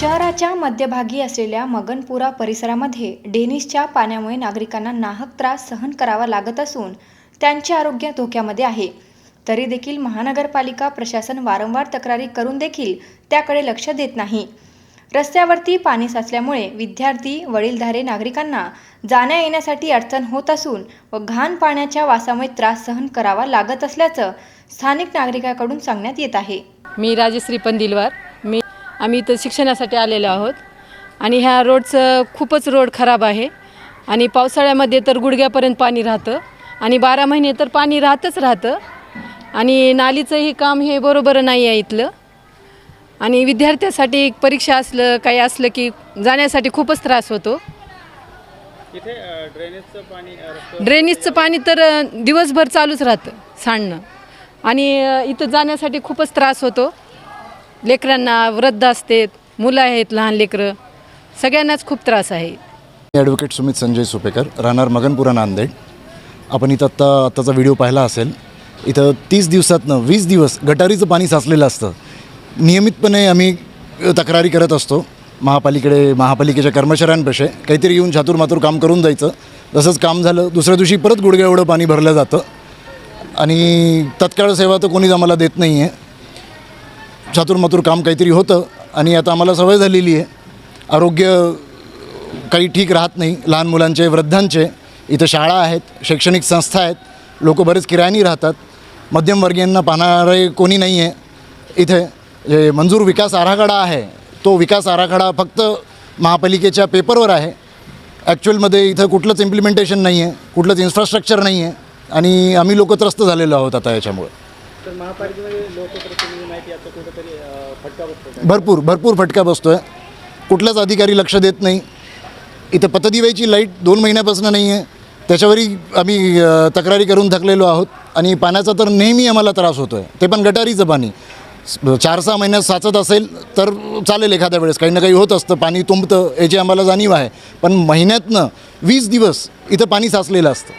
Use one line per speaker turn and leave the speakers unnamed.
शहराच्या मध्यभागी असलेल्या मगनपुरा परिसरामध्ये डेनिसच्या पाण्यामुळे नागरिकांना नाहक त्रास सहन करावा लागत असून त्यांचे आरोग्य धोक्यामध्ये आहे. तरी देखील महानगरपालिका प्रशासन वारंवार तक्रारी करून देखील त्याकडे लक्ष देत नाही. रस्त्यावरती पाणी साचल्यामुळे विद्यार्थी वडीलधारे नागरिकांना जाण्या येण्यासाठी अडचण होत असून व घाण पाण्याच्या वासामुळे त्रास सहन करावा लागत असल्याचं स्थानिक नागरिकांकडून सांगण्यात येत आहे.
मी राजश्री पंदिलवार आम्ही इथं शिक्षणासाठी आलेलो आहोत. आणि ह्या रोडचं खूपच रोड खराब आहे. आणि पावसाळ्यामध्ये तर गुडघ्यापर्यंत पाणी राहतं. आणि बारा महिने तर पाणी राहतच राहतं. आणि नालीचंही काम हे बरोबर नाही आहे इथलं. आणि विद्यार्थ्यासाठी परीक्षा असलं काही असलं की जाण्यासाठी खूपच त्रास होतो.
इथे ड्रेनेजचं पाणी
ड्रेनेजचं तर दिवसभर चालूच राहतं सांडणं. आणि इथं जाण्यासाठी खूपच त्रास होतो. लेकरांना वृद्ध असतात मुलं आहेत लहान लेकरं सगळ्यांनाच खूप त्रास आहे.
ॲडव्होकेट सुमित संजय सुपेकर राहणार मगनपुरा नांदेड. आपण इथं आत्ता आत्ताचा व्हिडिओ पाहिला असेल. इथं तीस दिवसातनं वीस दिवस गटारीचं पाणी साचलेलं असतं. नियमितपणे आम्ही तक्रारी करत असतो. महापालिकेकडे महापालिकेच्या कर्मचाऱ्यांपेक्षा काहीतरी येऊन चातुरमातूर काम करून जायचं. तसंच काम झालं दुसऱ्या दिवशी परत गुडघ्या एवढं पाणी भरलं जातं. आणि तत्काळ सेवा तर कोणीच आम्हाला देत नाही आहे चातुर्मातुर काम काहीतरी होतं आणि आता आम्हाला सवय झालेली आहे. आरोग्य काही ठीक राहत नाही. लहान मुलांचे वृद्धांचे. इथं शाळा आहेत शैक्षणिक संस्था आहेत. लोक बरेच किरायानी राहतात. मध्यमवर्गीयांना पाहणारे कोणी नाही आहे इथे जे मंजूर विकास आराखडा आहे तो विकास आराखडा फक्त महापालिकेच्या पेपरवर आहे. ॲक्च्युअलमध्ये इथं कुठलंच इम्प्लिमेंटेशन नाही आहे कुठलंच इन्फ्रास्ट्रक्चर नाही आहे आणि आम्ही लोक त्रस्त झालेलो आहोत आता याच्यामुळे.
तर महापालिकेमध्ये लोकप्रतिनिधी याचा फटका बसतो
भरपूर भरपूर फटका बसतो आहे कुठलाच अधिकारी लक्ष देत नाही. इथं पतदिव्याची लाइट दोन महिन्यापासून नाही आहे त्याच्यावरही आम्ही तक्रारी करून थकलेलो आहोत. आणि पाण्याचा तर नेहमी आम्हाला त्रास होतो आहे ते पण गटारीचं पाणी. चार सहा महिन्यात साचत असेल तर चालेल एखाद्या वेळेस. काही ना काही होत असतं. पाणी तुंबतं याची आम्हाला जाणीव आहे. पण महिन्यातनं वीस दिवस इथं पाणी साचलेलं असतं.